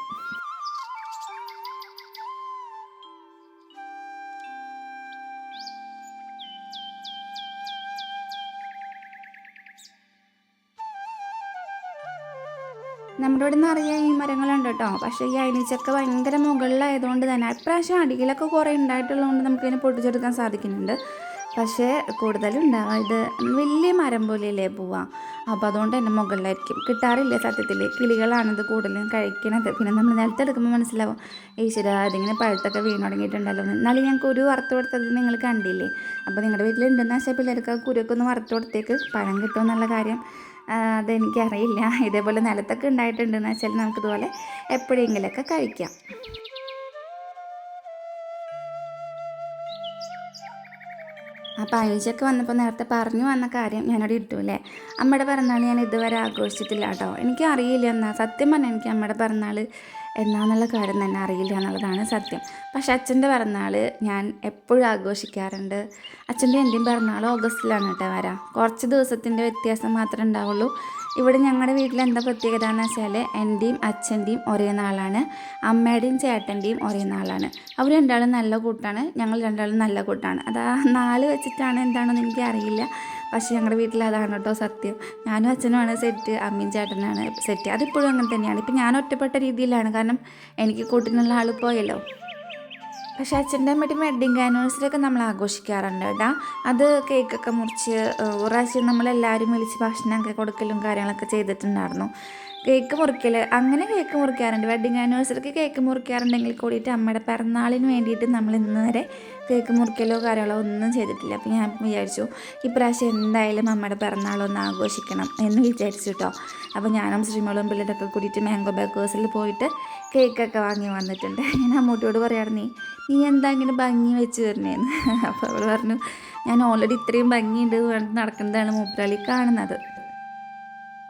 ഇവിടെ നിന്ന് അറിയാം ഈ മരങ്ങളുണ്ട് കേട്ടോ പക്ഷേ ഈ അയനിച്ചക്ക ഭയങ്കര മുകളിലായതുകൊണ്ട് തന്നെ ഇപ്രാവശ്യം അടിയിലൊക്കെ കുറേ ഉണ്ടായിട്ടുള്ളതുകൊണ്ട് നമുക്കിതിനെ പൊട്ടിച്ചെടുക്കാൻ സാധിക്കുന്നുണ്ട്. പക്ഷേ കൂടുതലും ഉണ്ടാവുക ഇത് വലിയ മരം പോലെയല്ലേ പോവാം. അപ്പോൾ അതുകൊണ്ട് തന്നെ മുകളിലായിരിക്കും. കിട്ടാറില്ല സത്യത്തിൽ കിളികളാണിത് കൂടുതലും കഴിക്കണത്. പിന്നെ നമ്മൾ നിലത്തെടുക്കുമ്പോൾ മനസ്സിലാവും ഈശ്വര അതിങ്ങനെ പഴുത്തൊക്കെ വീണ് തുടങ്ങിയിട്ടുണ്ടല്ലോ. എന്ന്. എന്നാലും ഞങ്ങൾക്ക് ഒരു വറുത്ത് കൊടുത്തത് നിങ്ങൾ കണ്ടില്ലേ? അപ്പോൾ നിങ്ങളുടെ വീട്ടിലുണ്ടെന്ന് വെച്ചാൽ പിള്ളേർക്ക് ഒന്ന് വറുത്ത് കൊടുത്തേക്ക്. പഴം കിട്ടുമെന്നുള്ള കാര്യം. അതെനിക്കറിയില്ല. ഇതേപോലെ നിലത്തൊക്കെ ഉണ്ടായിട്ടുണ്ടെന്ന് വെച്ചാൽ നമുക്കിതുപോലെ എപ്പോഴെങ്കിലുമൊക്കെ കഴിക്കാം. അപ്പോൾ അയച്ചൊക്കെ വന്നപ്പോൾ നേരത്തെ പറഞ്ഞു വന്ന കാര്യം ഞാനവിടെ ഇട്ടു അല്ലേ? അമ്മയുടെ പിറന്നാൾ ഞാൻ ഇതുവരെ ആഘോഷിച്ചിട്ടില്ല കേട്ടോ. എനിക്ക് അറിയില്ല എന്നാ. സത്യം പറഞ്ഞാൽ എനിക്ക് അമ്മയുടെ പിറന്നാൾ എന്നാന്നുള്ള കാര്യം തന്നെ അറിയില്ല എന്നുള്ളതാണ് സത്യം. പക്ഷെ അച്ഛന്റെ പിറന്നാൾ ഞാൻ എപ്പോഴും ആഘോഷിക്കാറുണ്ട്. അച്ഛന്റെ എന്റെയും പിറന്നാൾ ഓഗസ്റ്റിലാണ് കേട്ടോ വരാം. കുറച്ച് ദിവസത്തിന്റെ വ്യത്യാസം മാത്രമേ ഉണ്ടാവുള്ളൂ. ഇവിടെ ഞങ്ങളുടെ വീട്ടിൽ എന്താ പ്രത്യേകത എന്ന് വെച്ചാൽ എന്റെയും അച്ഛന്റെയും ഒരേ നാളാണ്. അമ്മയുടെയും ചേട്ടന്റെയും ഒരേ നാളാണ്. അവർ രണ്ടാളും നല്ല കൂട്ടാണ്. ഞങ്ങൾ രണ്ടാളും നല്ല കൂട്ടാണ്. അത് നാല് വെച്ചിട്ടാണ് എന്താണെന്ന് എനിക്ക് അറിയില്ല പക്ഷേ ഞങ്ങളുടെ വീട്ടിൽ അതാണ് കേട്ടോ സത്യം. ഞാനും അച്ഛനുമാണ് സെറ്റ് അമ്മയും ചേട്ടനാണ് സെറ്റ് അതിപ്പോഴും അങ്ങനെ തന്നെയാണ്. ഇപ്പം ഞാൻ ഒറ്റപ്പെട്ട രീതിയിലാണ്. കാരണം എനിക്ക് കൂട്ടിനുള്ള ആൾ പോയല്ലോ. പക്ഷെ അച്ഛന്റെ അമ്മയുടെ വെഡ്ഡിങ് ആനിവേഴ്സറി ഒക്കെ നമ്മൾ ആഘോഷിക്കാറുണ്ട് കേട്ടോ. അത് കേക്കൊക്കെ മുറിച്ച് ഒരാഴ്ച നമ്മളെല്ലാവരും വിളിച്ച് ഭക്ഷണമൊക്കെ കൊടുക്കലും കാര്യങ്ങളൊക്കെ ചെയ്തിട്ടുണ്ടായിരുന്നു. കേക്ക് മുറിക്കൽ അങ്ങനെ കേക്ക് മുറിക്കാറുണ്ട്. വെഡ്ഡിങ് ആനിവേഴ്സറിക്ക് കേക്ക് മുറിക്കാറുണ്ടെങ്കിൽ കൂടിയിട്ട് അമ്മയുടെ പിറന്നാളിന് വേണ്ടിയിട്ട് നമ്മൾ ഇന്ന് വരെ കേക്ക് മുറിക്കലോ കാര്യങ്ങളോ ഒന്നും ചെയ്തിട്ടില്ല. അപ്പോൾ ഞാൻ വിചാരിച്ചു ഇപ്രാവശ്യം എന്തായാലും അമ്മയുടെ പിറന്നാളൊന്ന് ആഘോഷിക്കണം എന്ന് വിചാരിച്ചു കേട്ടോ അപ്പോൾ ഞാനും ശ്രീമോളും പിള്ളേരൊക്കെ കൂടിയിട്ട് മാംഗോ ബേക്കേഴ്സിൽ പോയിട്ട് കേക്കൊക്കെ വാങ്ങി വന്നിട്ടുണ്ട്. ഞാൻ അമ്മൂട്ടിയോട് പറയാറുണ്ട് നീ നീ എന്താ ഇങ്ങനെ ഭംഗി വെച്ച് തരണേന്ന് അപ്പോൾ അവൾ പറഞ്ഞു ഞാൻ ഓൾറെഡി ഇത്രയും ഭംഗിയുണ്ട് നടക്കുന്നതാണ് മൂപ്പരാളി കാണുന്നത്.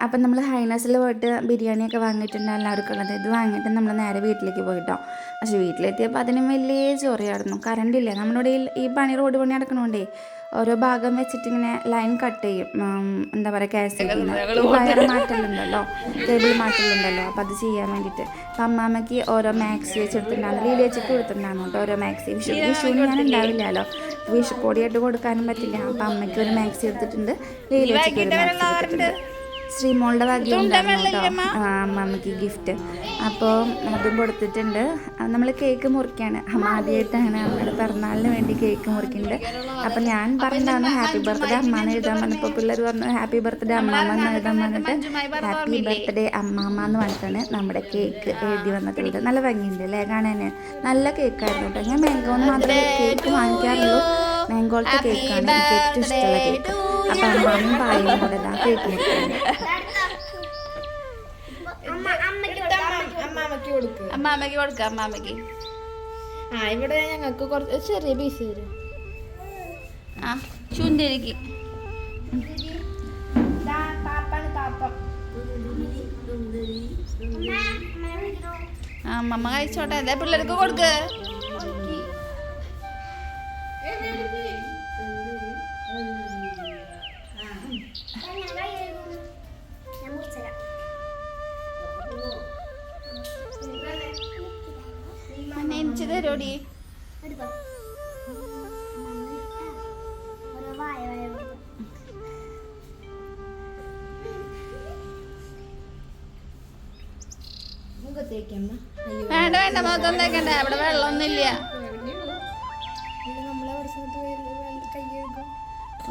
അപ്പം നമ്മൾ ഹൈനസിൽ പോയിട്ട് ബിരിയാണിയൊക്കെ വാങ്ങിയിട്ടുണ്ട് എല്ലാവർക്കും ഉള്ളത്. ഇത് വാങ്ങിയിട്ട് നമ്മൾ നേരെ വീട്ടിലേക്ക് പോയിട്ടോ. പക്ഷെ വീട്ടിലെത്തിയപ്പോൾ അതിന് വലിയ ചൊറിയായിരുന്നു കറണ്ട് ഇല്ല. നമ്മുടെ ഈ പണി റോഡ് പണി നടക്കണോണ്ടേ ഓരോ ഭാഗം വെച്ചിട്ട് ഇങ്ങനെ ലൈൻ കട്ട് ചെയ്യും. എന്താ പറയുക കയറി വയറ് മാറ്റലുണ്ടല്ലോ. ടേബിൾ മാറ്റലുണ്ടല്ലോ. അപ്പോൾ അത് ചെയ്യാൻ വേണ്ടിയിട്ട്. അപ്പം അമ്മാമ്മയ്ക്ക് ഓരോ മാക്സി വെച്ചെടുത്തിട്ടുണ്ടാകും ലീലി വെച്ചിട്ട് കൊടുത്തിട്ടുണ്ടാകും കേട്ടോ ഓരോ മാക്സി വിഷു വിഷുവിന് ഞാൻ ഉണ്ടാവില്ലല്ലോ. വിഷുപ്പൊടിയായിട്ട് കൊടുക്കാനും പറ്റില്ല. അപ്പം അമ്മയ്ക്ക് ഒരു മാക്സി എടുത്തിട്ടുണ്ട്. ലീലി വെച്ചിട്ട് ഒരു മാക്സി എടുത്തിട്ടുണ്ട്. ശ്രീമോളുടെ വകയുണ്ടായിരുന്നു അമ്മമ്മക്ക് ഗിഫ്റ്റ്. അപ്പോൾ അതും കൊടുത്തിട്ടുണ്ട്. നമ്മൾ കേക്ക് മുറിക്കുകയാണ് അമ്മ ആദ്യമായിട്ടാണ് അമ്മയുടെ പിറന്നാളിന് വേണ്ടി കേക്ക് മുറിക്കുന്നുണ്ട് അപ്പം ഞാൻ പറഞ്ഞതാണ് ഹാപ്പി ബർത്ത്ഡേ അമ്മാന്ന് എഴുതാൻ പറഞ്ഞപ്പോൾ പിള്ളേർ പറഞ്ഞു ഹാപ്പി ബർത്ത്ഡേ അമ്മാമ്മ എന്ന് എഴുതാൻ പറഞ്ഞിട്ട് ഹാപ്പി ബർത്ത്ഡേ അമ്മാമ്മ എന്ന് പറഞ്ഞിട്ടാണ് നമ്മുടെ കേക്ക് എഴുതി വന്നിട്ടുള്ളത് നല്ല ഭംഗിയുണ്ട് അല്ലേ? കാണാൻ നല്ല കേക്കായിരുന്നു കേട്ടോ. ഞാൻ മാംഗോന്ന് മാത്രമേ കേക്ക് വാങ്ങിക്കാറുള്ളൂ. മാംഗോളത്തെ കേക്കാണ് എനിക്ക് ഏറ്റവും ഇഷ്ടമുള്ള കേക്ക്. അപ്പം അമ്മയും പായും കൂടെ ആ കേക്ക് അമ്മാമ്മക്ക് കൊടുക്ക് അമ്മാമ്മയ്ക്ക് ആ ഇവിടെ ഞങ്ങൾക്ക് കുറച്ച് ചെറിയ പീസ് തരും. ആ ചുണ്ടിരിക്ക് ആ അമ്മമ്മ കഴിച്ചോട്ടെ. അതെ പിള്ളേർക്ക് കൊടുക്ക്. തരോടി അയ്യോ. വേണ്ട വേണ്ട മൊത്തം തേക്കണ്ട. അവിടെ വെള്ളമൊന്നുമില്ല.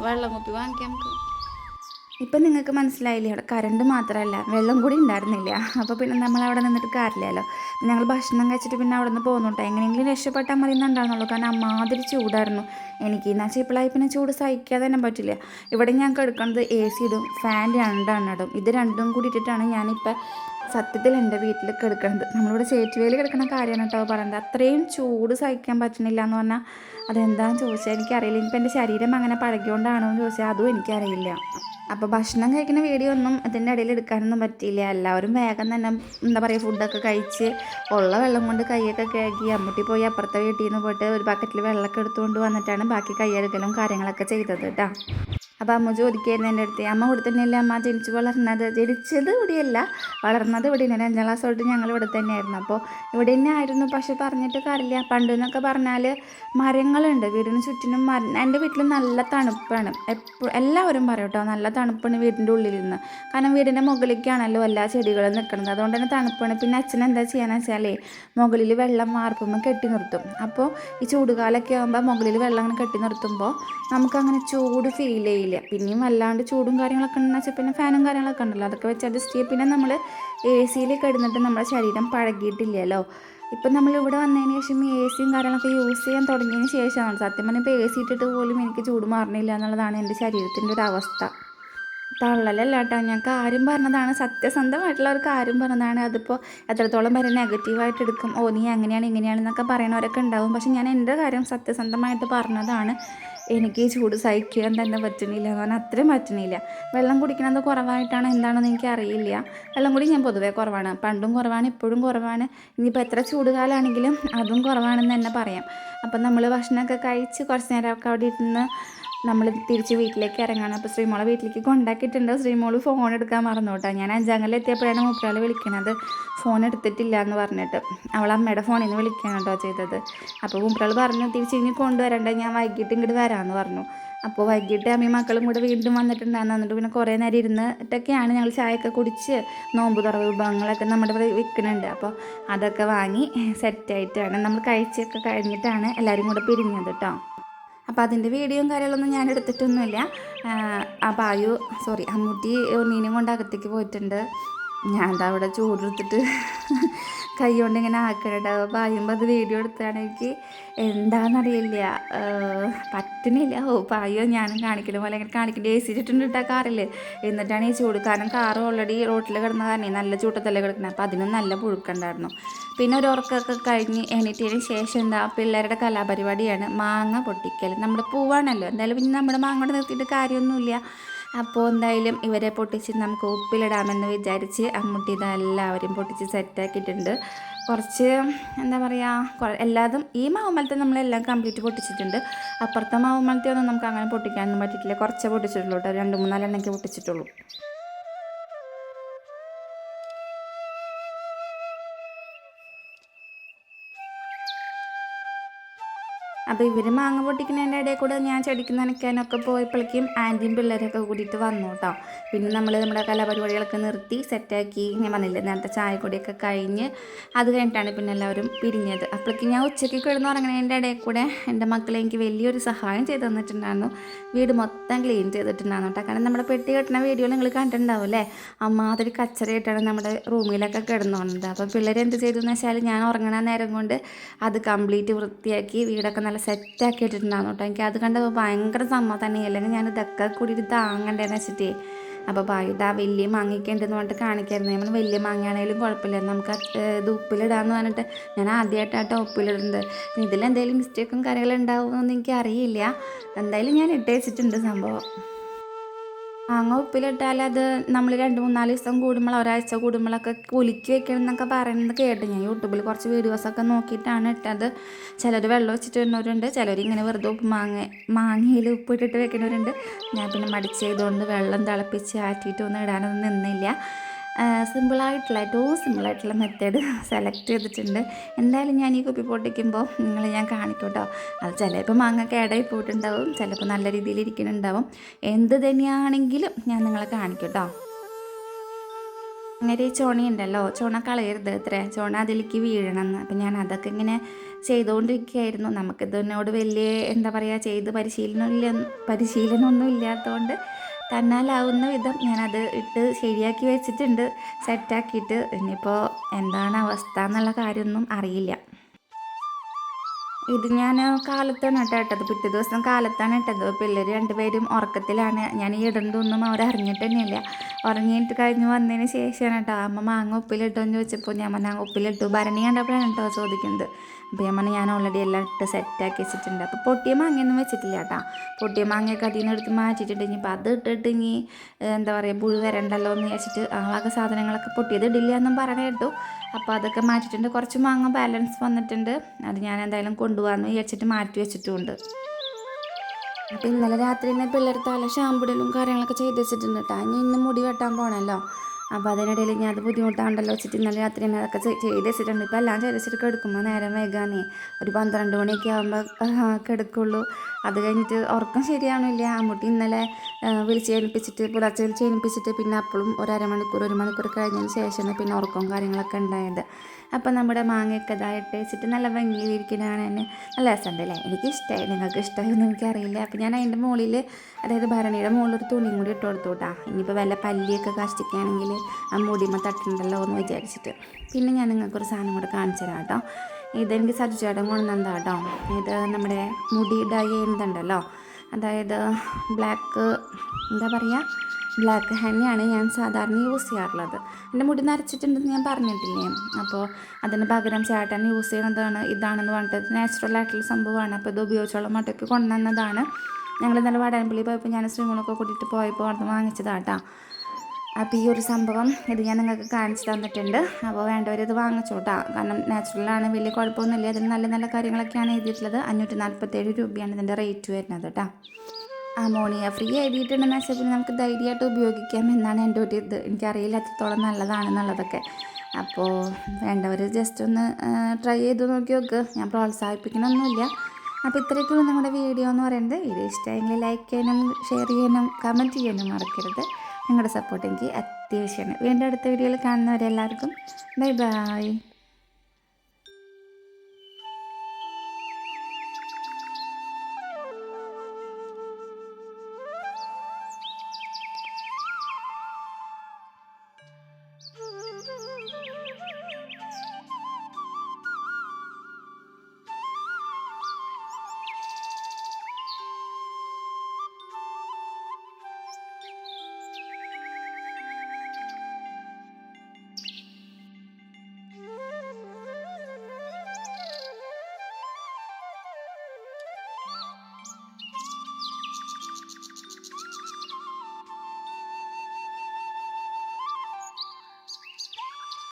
വെള്ളം കുപ്പി വാങ്ങിക്കാം നമുക്ക്. ഇപ്പം നിങ്ങൾക്ക് മനസ്സിലായില്ലേ അവിടെ കറണ്ട് മാത്രമല്ല വെള്ളം കൂടി ഉണ്ടായിരുന്നില്ല. അപ്പോൾ പിന്നെ നമ്മൾ അവിടെ നിന്നിട്ട് കാര്യമില്ലല്ലോ. ഞങ്ങൾ ഭക്ഷണം കഴിച്ചിട്ട് പിന്നെ അവിടെ നിന്ന് പോകുന്നുണ്ടോ എങ്ങനെയെങ്കിലും രക്ഷപ്പെട്ടാൽ മതി എന്നുണ്ടാകുന്നുള്ളൂ കാരണം അമ്മാതിരി ചൂടായിരുന്നു. എനിക്ക് എന്ന് വെച്ചാൽ ഇപ്പോഴായി പിന്നെ ചൂട് സഹിക്കാതെ തന്നെ പറ്റില്ല. ഇവിടെ ഞാൻ എടുക്കുന്നത് എ സി ഇടും ഫാൻ രണ്ടെണ്ണം ഇടും. ഇത് രണ്ടും കൂടി ഇട്ടിട്ടാണ് ഞാനിപ്പോൾ സത്യത്തിൽ എന്റെ വീട്ടിൽ കിടക്കുന്നത് നമ്മളിവിടെ ചേറ്റുവേലി കിടക്കുന്ന കാര്യമാണ് കേട്ടോ പറയുന്നത് അത്രയും ചൂട് സഹിക്കാൻ പറ്റണില്ല എന്ന് പറഞ്ഞാൽ അതെന്താണെന്ന് ചോദിച്ചാൽ എനിക്കറിയില്ല. ഇനിയിപ്പോൾ എന്റെ ശരീരം അങ്ങനെ പഴകിയോണ്ടാണോ എന്ന് ചോദിച്ചാൽ അതും എനിക്കറിയില്ല. അപ്പോൾ ഭക്ഷണം കഴിക്കുന്ന വീഡിയോ ഒന്നും അതിന്റെ ഇടയിൽ എടുക്കാനൊന്നും പറ്റിയില്ല. എല്ലാവരും വേഗം തന്നെ എന്താ പറയുക ഫുഡൊക്കെ കഴിച്ച് ഉള്ള വെള്ളം കൊണ്ട് കൈയൊക്കെ കഴുകി അമ്മൂട്ടി പോയി അപ്പുറത്തെ വീട്ടിൽ നിന്ന് പോയിട്ട് ഒരു ബക്കറ്റിൽ വെള്ളമൊക്കെ എടുത്തുകൊണ്ട് വന്നിട്ടാണ് ബാക്കി കൈയെടുക്കലും കാര്യങ്ങളൊക്കെ ചെയ്തത് കേട്ടോ. അപ്പോൾ അമ്മ ചോദിക്കായിരുന്നു എന്റെ അടുത്ത് അമ്മ ഇവിടെ തന്നെയല്ലേ അമ്മ ജനിച്ചു വളർന്നത്. ജനിച്ചത് ഇവിടെയല്ല വളർന്നത് ഇവിടെ തന്നെ അഞ്ചാം ക്ലാസ് തൊട്ട് ഞങ്ങൾ ഇവിടെ തന്നെയായിരുന്നു. അപ്പോൾ ഇവിടെ തന്നെ ആയിരുന്നു. പക്ഷെ പറഞ്ഞിട്ട് കാര്യമില്ല. പണ്ട് എന്നൊക്കെ പറഞ്ഞാൽ മരങ്ങളുണ്ട്. വീടിന് ചുറ്റിനും മര എന്റെ വീട്ടിൽ നല്ല തണുപ്പാണ്. എപ്പോഴും എല്ലാവരും പറയും കേട്ടോ നല്ല തണുപ്പാണ് വീടിന്റെ ഉള്ളിൽ നിന്ന് കാരണം വീടിന്റെ മുകളിലേക്കാണല്ലോ എല്ലാ ചെടികളും നിൽക്കുന്നത്. അതുകൊണ്ട് തന്നെ തണുപ്പാണ്. പിന്നെ അച്ഛൻ എന്താ ചെയ്യാന്ന് വെച്ചാലേ മുകളിൽ വെള്ളം വാർപ്പുമ്പോൾ കെട്ടി നിർത്തും. അപ്പോൾ ഈ ചൂടുകാലമൊക്കെ ആകുമ്പോൾ മുകളിൽ വെള്ളം അങ്ങനെ കെട്ടി നിർത്തുമ്പോൾ നമുക്കങ്ങനെ ചൂട് ഫീൽ ചെയ്യില്ല. പിന്നെയും വല്ലാണ്ട് ചൂടും കാര്യങ്ങളൊക്കെ ഉണ്ടെന്ന് വെച്ചാൽ പിന്നെ ഫാനും കാര്യങ്ങളൊക്കെ ഉണ്ടല്ലോ. അതൊക്കെ വെച്ച് അഡ്ജസ്റ്റ് ചെയ്യും പിന്നെ നമ്മൾ എ സിയിൽ കിടന്നിട്ട് നമ്മുടെ ശരീരം പഴകിയിട്ടില്ലല്ലോ. ഇപ്പം നമ്മൾ ഇവിടെ വന്നതിന് ശേഷം എ സിയും കാര്യങ്ങളൊക്കെ യൂസ് ചെയ്യാൻ തുടങ്ങിയതിന് ശേഷമാണ്. സത്യം പറഞ്ഞാൽ ഇപ്പോൾ എ സി ഇട്ടിട്ട് പോലും എനിക്ക് ചൂട് മാറണില്ല എന്നുള്ളതാണ് എന്റെ ശരീരത്തിന്റെ ഒരു അവസ്ഥ. തള്ളലല്ല കേട്ടോ ഞങ്ങൾക്ക് ആരും പറഞ്ഞതാണ് സത്യസന്ധമായിട്ടുള്ളവർക്ക് ആരും പറഞ്ഞതാണ്. അതിപ്പോൾ എത്രത്തോളം വരെ നെഗറ്റീവായിട്ട് എടുക്കും. ഓ നീ അങ്ങനെയാണ് ഇങ്ങനെയാണെന്നൊക്കെ പറയണവരൊക്കെ ഉണ്ടാവും. പക്ഷെ ഞാൻ എന്റെ കാര്യം സത്യസന്ധമായിട്ട് പറഞ്ഞതാണ്. എനിക്ക് ഈ ചൂട് സഹിക്കാൻ തന്നെ പറ്റുന്നില്ല എന്ന് പറഞ്ഞാൽ അത്രയും പറ്റണില്ല വെള്ളം കുടിക്കണത് കുറവായിട്ടാണ് എന്താണെന്ന് എനിക്ക് അറിയില്ല. വെള്ളം കുടി ഞാൻ പൊതുവേ കുറവാണ്. പണ്ടും കുറവാണ് ഇപ്പോഴും കുറവാണ്. ഇനിയിപ്പോൾ എത്ര ചൂട് ചൂടുകാലാണെങ്കിലും അതും കുറവാണെന്ന് തന്നെ പറയാം. അപ്പം നമ്മൾ ഭക്ഷണമൊക്കെ കഴിച്ച് കുറച്ച് നേരമൊക്കെ അവിടെ ഇരുന്ന് നമ്മൾ തിരിച്ച് വീട്ടിലേക്ക് ഇറങ്ങാണ്. അപ്പോൾ ശ്രീമോളെ വീട്ടിലേക്ക് കൊണ്ടാക്കിയിട്ടുണ്ട്. ശ്രീമോൾ ഫോൺ എടുക്കാൻ മറന്നു ഞാൻ അഞ്ചാങ്കലിൽ എത്തിയപ്പോഴാണ് മൂപ്പരാൾ വിളിക്കണത്. ഫോൺ എടുത്തിട്ടില്ല എന്ന് പറഞ്ഞിട്ട് അവൾ അമ്മയുടെ ഫോണിൽ നിന്ന് വിളിക്കുകയാണ് കേട്ടോ ചെയ്തത്. അപ്പോൾ മൂപ്പരാൾ പറഞ്ഞു തിരിച്ച് ഇനി കൊണ്ടുവരണ്ട. ഞാൻ വൈകിട്ട് ഇങ്ങോട്ട് വരാമെന്ന് പറഞ്ഞു. അപ്പോൾ വൈകിട്ട് അമ്മയും മക്കളും കൂടെ വീണ്ടും വന്നിട്ടുണ്ടായിരുന്നു. എന്നിട്ട് പിന്നെ കുറേ നേരം ഇരുന്നിട്ടൊക്കെയാണ് ഞങ്ങൾ ചായയൊക്കെ കുടിച്ച് നോമ്പ് തുറ വിഭവങ്ങളൊക്കെ നമ്മുടെ ഇവിടെ വിൽക്കുന്നുണ്ട്. അപ്പോൾ അതൊക്കെ വാങ്ങി സെറ്റായിട്ടാണ് നമ്മൾ കഴിച്ചൊക്കെ കഴിഞ്ഞിട്ടാണ് എല്ലാവരും കൂടെ പിരിഞ്ഞത് കേട്ടോ. അപ്പോൾ അതിന്റെ വീഡിയോയും കാര്യങ്ങളൊന്നും ഞാൻ എടുത്തിട്ടൊന്നുമില്ല. ആ ബായു സോറി അമ്മൂട്ടി ഉണ്ണീനും കൊണ്ട് അകത്തേക്ക് പോയിട്ടുണ്ട്. ഞാൻ അവിടെ ചൂടെടുത്തിട്ട് കൈ കൊണ്ട് ഇങ്ങനെ ആക്കണുണ്ട് പായുമ്പോൾ അത് വീഡിയോ എടുത്താണെങ്കിൽ എന്താണെന്നറിയില്ല പറ്റുന്നില്ല. ഓ പായോ ഞാനും കാണിക്കുന്ന പോലെ ഇങ്ങനെ കാണിക്കേണ്ട. എ സി ചുറ്റുണ്ടിട്ട കാറിൽ എന്നിട്ടാണ് ഈ ചൂട് കാരണം കാർ ഓൾറെഡി റോട്ടിൽ കിടന്ന കാരണം നല്ല ചൂട്ടത്തല്ലേ കിടക്കുന്നത് അപ്പോൾ അതിനും നല്ല പുഴുക്കുണ്ടായിരുന്നു. പിന്നെ ഒരു ഉറക്കമൊക്കെ കഴിഞ്ഞ് എണീറ്റതിന് ശേഷം എന്താ പിള്ളേരുടെ കലാപരിപാടിയാണ് മാങ്ങ പൊട്ടിക്കൽ നമ്മുടെ പൂവാണല്ലോ. എന്തായാലും പിന്നെ നമ്മുടെ മാങ്ങ കൊണ്ട് നിർത്തിയിട്ട് കാര്യമൊന്നുമില്ല. അപ്പോൾ എന്തായാലും ഇവരെ പൊട്ടിച്ച് നമുക്ക് ഉപ്പിലിടാമെന്ന് വിചാരിച്ച് അമ്മുട്ടി ഇതെല്ലാവരും പൊട്ടിച്ച് സെറ്റാക്കിയിട്ടുണ്ട്. കുറച്ച് എന്താ പറയുക എല്ലാതും ഈ മാവുമലത്തെ നമ്മളെല്ലാം കംപ്ലീറ്റ് പൊട്ടിച്ചിട്ടുണ്ട്. അപ്പുറത്തെ മാവുമലത്തെ ഒന്നും നമുക്ക് അങ്ങനെ പൊട്ടിക്കാനൊന്നും പറ്റിയിട്ടില്ല. കുറച്ചേ പൊട്ടിച്ചിട്ടുള്ളൂ കേട്ടോ. രണ്ട് മൂന്നാലെണ്ണയ്ക്ക് പൊട്ടിച്ചിട്ടുള്ളൂ. അപ്പോൾ ഇവർ മാങ്ങ പൊട്ടിക്കുന്നതിന്റെ ഇടയിൽ കൂടെ ഞാൻ ചെടിക്ക് നനയ്ക്കാനൊക്കെ പോയപ്പോഴേക്കും ആന്റിയും പിള്ളേരൊക്കെ കൂടിയിട്ട് വന്നു കേട്ടോ. പിന്നെ നമ്മൾ നമ്മുടെ കലാപരിപാടികളൊക്കെ നിർത്തി സെറ്റാക്കി ഞാൻ പറഞ്ഞില്ലേ നേരത്തെ ചായക്കൊടിയൊക്കെ കഴിഞ്ഞ് അത് കഴിഞ്ഞിട്ടാണ് പിന്നെ എല്ലാവരും പിരിഞ്ഞത്. അപ്പോഴേക്കും ഞാൻ ഉച്ചയ്ക്ക് കിടന്ന് ഉറങ്ങുന്നതിന്റെ ഇടയിൽ കൂടെ എന്റെ മക്കളെ എനിക്ക് വലിയൊരു സഹായം ചെയ്തു തന്നിട്ടുണ്ടായിരുന്നു. വീട് മൊത്തം ക്ലീൻ ചെയ്തിട്ടുണ്ടായിരുന്നു കേട്ടോ. കാരണം നമ്മുടെ പെട്ടി കെട്ടുന്ന വീഡിയോ നിങ്ങൾ കണ്ടിട്ടുണ്ടാവും അല്ലേ? അമ്മാതിരി കച്ചറയായിട്ടാണ് നമ്മുടെ റൂമിലൊക്കെ കിടന്നുകൊണ്ടത് അപ്പോൾ പിള്ളേരെന്ത് ചെയ്തു എന്ന് വെച്ചാൽ ഞാൻ ഉറങ്ങണ നേരം കൊണ്ട് അത് കംപ്ലീറ്റ് വൃത്തിയാക്കി വീടൊക്കെ നല്ല സെറ്റാക്കി ഇട്ടിട്ടുണ്ടായിരുന്നു കേട്ടോ എനിക്ക് അത് കണ്ടപ്പോൾ ഭയങ്കര സമാധാനം അല്ലെങ്കിൽ ഞാൻ ഇതൊക്കെ കൂടി താങ്ങണ്ടേന്ന് വെച്ചിട്ടേ. അപ്പോൾ ബായിതാ വലിയ മാങ്ങയ്ക്കുണ്ടെന്ന് പറഞ്ഞിട്ട് കാണിക്കായിരുന്നു. നമ്മൾ വലിയ മാങ്ങയാണെങ്കിലും കുഴപ്പമില്ല നമുക്ക് ഇത് ഉപ്പിലിടാന്ന് പറഞ്ഞിട്ട് ഞാൻ ആദ്യമായിട്ടാട്ടോ ഉപ്പിലിടുന്നത്. ഇതിലെന്തെങ്കിലും മിസ്റ്റേക്കും കാര്യങ്ങളും ഉണ്ടാവുമെന്ന് എനിക്ക് അറിയില്ല എന്തായാലും ഞാൻ ഇട്ടേച്ചിട്ടുണ്ട് സംഭവം. മാങ്ങ ഉപ്പിലിട്ടാൽ അത് നമ്മൾ രണ്ട് മൂന്നാൽ ദിവസം കൂടുമ്പോൾ ഒരാഴ്ച കൂടുമ്പോഴൊക്കെ കുലുക്കി വെക്കണം എന്നൊക്കെ പറയുന്നത് കേട്ടു ഞാൻ യൂട്യൂബിൽ കുറച്ച് വീഡിയോസൊക്കെ നോക്കിയിട്ടാണ് ഇട്ടത്. ചിലർ വെള്ളം വെച്ചിട്ട് വരുന്നവരുണ്ട് ചിലർ ഇങ്ങനെ വെറുതെ ഉപ്പ് മാങ്ങ മാങ്ങയിൽ ഉപ്പിട്ടിട്ട് വെക്കുന്നവരുണ്ട്. ഞാൻ പിന്നെ മടിച്ച് ചെയ്തുകൊണ്ട് വെള്ളം തിളപ്പിച്ച് ആറ്റിയിട്ടൊന്നും ഇടാനൊന്നും നിന്നില്ല. സിമ്പിളായിട്ടുള്ള ഏറ്റവും സിമ്പിളായിട്ടുള്ള മെത്തേഡ് സെലക്ട് ചെയ്തിട്ടുണ്ട്. എന്തായാലും ഞാൻ ഈ കുപ്പി പൊട്ടിക്കുമ്പോൾ നിങ്ങൾ ഞാൻ കാണിക്കും കേട്ടോ അത് ചിലപ്പോൾ മാങ്ങ കേടായി പോയിട്ടുണ്ടാവും ചിലപ്പോൾ നല്ല രീതിയിൽ ഇരിക്കുന്നുണ്ടാവും. എന്ത് തന്നെയാണെങ്കിലും ഞാൻ നിങ്ങളെ കാണിക്കും കേട്ടോ അങ്ങനെ ഈ ചോണയുണ്ടല്ലോ ചോണ കളയരുത് ഇത്ര ചോണ അതിലേക്ക് വീഴണമെന്ന് അപ്പം ഞാൻ അതൊക്കെ ഇങ്ങനെ ചെയ്തുകൊണ്ടിരിക്കുകയായിരുന്നു. നമുക്കിതിനോട് വലിയ എന്താ പറയുക ചെയ്ത് പരിശീലനമില്ല പരിശീലനമൊന്നും ഇല്ലാത്തതുകൊണ്ട് തന്നാലാവുന്ന വിധം ഞാനത് ഇട്ട് ശരിയാക്കി വെച്ചിട്ടുണ്ട്. സെറ്റാക്കിയിട്ട്. ഇനിയിപ്പോൾ എന്താണ് അവസ്ഥ എന്നുള്ള കാര്യമൊന്നും അറിയില്ല. ഇത് ഞാൻ കാലത്താണ് കേട്ടോ ഇട്ടത്. പിറ്റേ ദിവസം കാലത്താണ് ഇട്ടത്. പിള്ളേർ രണ്ടുപേരും ഉറക്കത്തിലാണ്. ഞാൻ ഈ ഇടണ്ടൊന്നും അവർ അറിഞ്ഞിട്ട് തന്നെയില്ല. ഉറങ്ങിയിട്ട് കഴിഞ്ഞ് വന്നതിന് ശേഷമാണ് കേട്ടോ. അമ്മ മാങ്ങ ഉപ്പിലിട്ടോ എന്ന് ചോദിച്ചപ്പോൾ ഞാൻ മാങ്ങ ഉപ്പിലിട്ടു. ഭരണി കണ്ടപ്പോഴാണ് കേട്ടോ ചോദിക്കുന്നത്. അപ്പോൾ ഞാൻ പറഞ്ഞു ഞാൻ ഓൾറെഡി എല്ലാം ഇട്ട് സെറ്റാക്കി വെച്ചിട്ടുണ്ട്. അപ്പോൾ പൊട്ടിയ മാങ്ങയൊന്നും വെച്ചിട്ടില്ല കേട്ടോ. പൊട്ടിയ മാങ്ങയൊക്കെ അതിൽ നിന്ന് എടുത്ത് മാറ്റിയിട്ടുണ്ട്. ഇനിയിപ്പോൾ അത് ഇട്ടിട്ട് ഇനി എന്താ പറയുക പുഴു വരണ്ടല്ലോ എന്ന് വെച്ചിട്ട് ആ വക സാധനങ്ങളൊക്കെ പൊട്ടിയത് ഇടില്ല എന്നും പറഞ്ഞു കേട്ടു. അപ്പോൾ അതൊക്കെ മാറ്റിയിട്ടുണ്ട്. കുറച്ച് മാങ്ങ ബാലൻസ് വന്നിട്ടുണ്ട്. അത് ഞാൻ എന്തായാലും കൊണ്ടുപോകാമെന്ന് വിചാരിച്ചിട്ട് മാറ്റി വെച്ചിട്ടുമുണ്ട് അപ്പോൾ ഇന്നലെ രാത്രി തന്നെ പിള്ളേർ തല ഷാമ്പിടലും കാര്യങ്ങളൊക്കെ ചെയ്ത് വെച്ചിട്ടുണ്ട് കേട്ടോ. ഇനി ഇന്ന് മുടി വെട്ടാൻ പോകണമല്ലോ അപ്പോൾ അതിനിടയിൽ ഞാൻ അത് ബുദ്ധിമുട്ടാണ്ടല്ലോ വെച്ചിട്ട് ഇന്നലെ രാത്രി തന്നെ അതൊക്കെ ചെയ്ത് വെച്ചിട്ടുണ്ട് ഇപ്പോൾ എല്ലാം ചെയ്ത് വെച്ചിട്ട് കിടക്കുമ്പോൾ നേരം വൈകാനേ ഒരു പന്ത്രണ്ട് മണിയൊക്കെ ആകുമ്പോൾ കിടക്കുള്ളൂ അത് കഴിഞ്ഞിട്ട് ഉറക്കം ശരിയാണില്ല അമ്മൂട്ടി ഇന്നലെ വിളിച്ച് ഏൽപ്പിച്ചിട്ട് പുലർച്ചെ വിളിച്ച് ഏൽപ്പിച്ചിട്ട് പിന്നെ അപ്പോഴും ഒരു അരമണിക്കൂർ ഒരു മണിക്കൂർ കഴിഞ്ഞതിന് ശേഷമാണ് പിന്നെ ഉറക്കവും കാര്യങ്ങളൊക്കെ ഉണ്ടായത്. അപ്പോൾ നമ്മുടെ മാങ്ങയൊക്കെ ഇതായിട്ട് വെച്ചിട്ട് നല്ല ഭംഗിയിലിരിക്കുന്നതാണ് തന്നെ. നല്ല രസമുണ്ട് അല്ലേ എനിക്ക് ഇഷ്ടമായി നിങ്ങൾക്ക് എനിക്കറിയില്ല. അപ്പോൾ ഞാൻ അതിന്റെ മുകളിൽ അതായത് ഭരണിയുടെ മുകളിൽ ഒരു തുണിയും കൂടി ഇട്ട് കൊടുത്തു കേട്ടോ. ഇനിയിപ്പോൾ വല്ല പല്ലിയൊക്കെ കഷ്ടിക്കുകയാണെങ്കിൽ ആ മുടിമ തട്ടുണ്ടല്ലോ എന്ന് വിചാരിച്ചിട്ട്. പിന്നെ ഞാൻ നിങ്ങൾക്കൊരു സാധനം കൂടെ കാണിച്ചു തരാം കേട്ടോ. ഇതെനിക്ക് സജ്ജുചേട്ടൻ കൊണ്ടുവന്നതാ കേട്ടോ. ഇത് നമ്മുടെ മുടി ഡൈ ചെയ്യുന്നുണ്ടല്ലോ അതായത് ബ്ലാക്ക് എന്താ പറയുക? ബ്ലാക്ക് ഹെന്നയാണ് ഞാൻ സാധാരണ യൂസ് ചെയ്യാറുള്ളത്. എന്റെ മുടി നരച്ചിട്ടുണ്ടെന്ന് ഞാൻ പറഞ്ഞിട്ടില്ലേ? അപ്പോൾ അതിന് പകരം ചേട്ടൻ യൂസ് ചെയ്യുന്നതാണ് ഇതാണെന്ന് പറഞ്ഞിട്ട് നാച്ചുറൽ ആയിട്ടുള്ള സംഭവമാണ്. അപ്പോൾ ഇത് ഉപയോഗിച്ചോളം മട്ടയ്ക്ക് കൊണ്ടുവന്നതാണ്. ഞങ്ങൾ ഇന്നലെ വാടാനപ്പള്ളി പോയപ്പോൾ ഞാൻ ശ്രീമൂളൊക്കെ കൂട്ടിയിട്ട് പോയപ്പോൾ അവിടുന്ന് വാങ്ങിച്ചതാട്ടാ അപ്പോൾ ഈ ഒരു സംഭവം ഇത് ഞാൻ നിങ്ങൾക്ക് കാണിച്ചു തന്നിട്ടുണ്ട്. അപ്പോൾ വേണ്ടവർ ഇത് വാങ്ങിച്ചോട്ടാ കാരണം നാച്ചുറലാണ് വലിയ കുഴപ്പമൊന്നുമില്ല. അതിൽ നല്ല നല്ല കാര്യങ്ങളൊക്കെയാണ് എഴുതിയിട്ടുള്ളത്. അഞ്ഞൂറ്റി നാൽപ്പത്തേഴ് രൂപയാണ് ഇതിന്റെ റേറ്റ് വരുന്നത് കേട്ടോ അമോണിയ ഫ്രീ എഴുതിയിട്ടുണ്ടെന്ന് വെച്ചാൽ നമുക്ക് ധൈര്യമായിട്ട് ഉപയോഗിക്കാം എന്നാണ് എന്റെ ഒരു ഇത്. എനിക്കറിയില്ല എത്രത്തോളം നല്ലതാണെന്നുള്ളതൊക്കെ. അപ്പോൾ വേണ്ടവർ ജസ്റ്റ് ഒന്ന് ട്രൈ ചെയ്ത് നോക്കി നോക്ക്. ഞാൻ പ്രോത്സാഹിപ്പിക്കണമൊന്നുമില്ല. അപ്പോൾ ഇത്രയൊക്കെയുള്ള നമ്മുടെ വീഡിയോ എന്ന് പറയുന്നത്. ഇത് ഇഷ്ടമെങ്കിൽ ലൈക്ക് ചെയ്യാനും ഷെയർ ചെയ്യാനും കമന്റ് ചെയ്യാനും മറക്കരുത്. നിങ്ങളുടെ സപ്പോർട്ട് എനിക്ക് അത്യാവശ്യമാണ്. വീണ്ടും അടുത്ത വീഡിയോയിൽ കാണുന്നവരെല്ലാവർക്കും ബൈ ബൈ